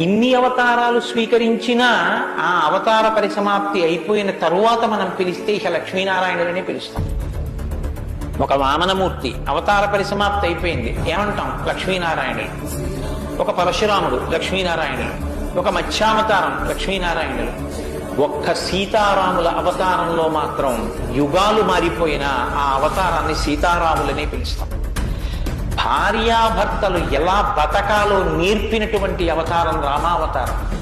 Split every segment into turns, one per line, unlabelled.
ఇన్ని అవతారాలు స్వీకరించినా ఆ అవతార పరిసమాప్తి అయిపోయిన తరువాత మనం పిలిస్తే ఇక లక్ష్మీనారాయణులనే పిలుస్తాం. ఒక వామనమూర్తి అవతార పరిసమాప్తి అయిపోయింది. ఏమంటాం? లక్ష్మీనారాయణుడు. ఒక పరశురాముడు లక్ష్మీనారాయణుడు. ఒక మత్స్యావతారం లక్ష్మీనారాయణుడు. ఒక్క సీతారాముల అవతారంలో మాత్రం యుగాలు మారిపోయిన ఆ అవతారాన్ని సీతారాములనే పిలుస్తాం. భార్యాభర్తలు ఎలా బతకాలో నేర్పినటువంటి అవతారం రామావతారం.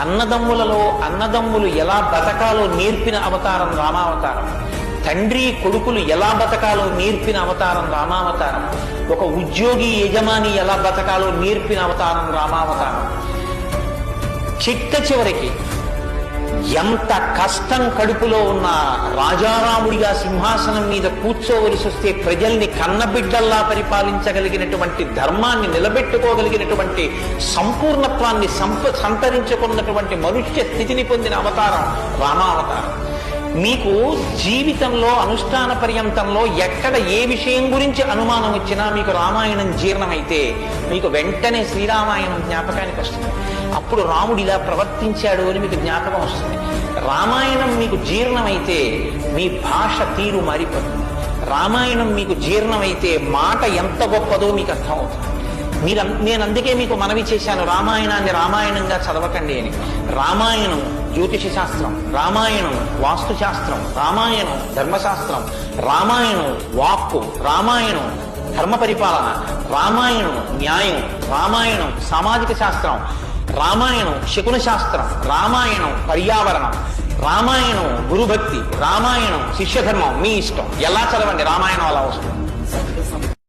అన్నదమ్ములలో అన్నదమ్ములు ఎలా బతకాలో నేర్పిన అవతారం రామావతారం. తండ్రి కొడుకులు ఎలా బతకాలో నేర్పిన అవతారం రామావతారం. ఒక ఉద్యోగి యజమాని ఎలా బతకాలో నేర్పిన అవతారం రామావతారం. చిట్ట చివరికి ఎంత కష్టం కడుపులో ఉన్న రాజారాముడిగా సింహాసనం మీద కూర్చోవలసి వస్తే ప్రజల్ని కన్నబిడ్డల్లా పరిపాలించగలిగినటువంటి ధర్మాన్ని నిలబెట్టుకోగలిగినటువంటి సంపూర్ణత్వాన్ని సంప సంతరించుకున్నటువంటి మనుష్య స్థితిని పొందిన అవతారం రామావతారం. మీకు జీవితంలో అనుష్ఠాన పర్యంతంలో ఎక్కడ ఏ విషయం గురించి అనుమానం వచ్చినా మీకు రామాయణం జీర్ణమైతే మీకు వెంటనే శ్రీరామాయణం జ్ఞాపకానికి వస్తుంది. అప్పుడు రాముడు ఇలా ప్రవర్తించాడు అని మీకు జ్ఞాపకం వస్తుంది. రామాయణం మీకు జీర్ణమైతే మీ భాష తీరు మారిపోతుంది. రామాయణం మీకు జీర్ణమైతే మాట ఎంత గొప్పదో మీకు అర్థమవుతుంది. మీరు నేను అందుకే మీకు మనవి చేశాను. రామాయణాన్ని రామాయణంగా చదవకండి అని. రామాయణం జ్యోతిష శాస్త్రం రామాయణం వాస్తు శాస్త్రం రామాయణం ధర్మశాస్త్రం రామాయణం వాక్కు రామాయణం ధర్మ పరిపాలన రామాయణం న్యాయం రామాయణం సామాజిక శాస్త్రం రామాయణం శకున శాస్త్రం రామాయణం పర్యావరణం రామాయణం గురుభక్తి రామాయణం శిష్యధర్మం మీ ఇష్టం. ఎలా చదవండి? రామాయణం అలా వస్తుంది.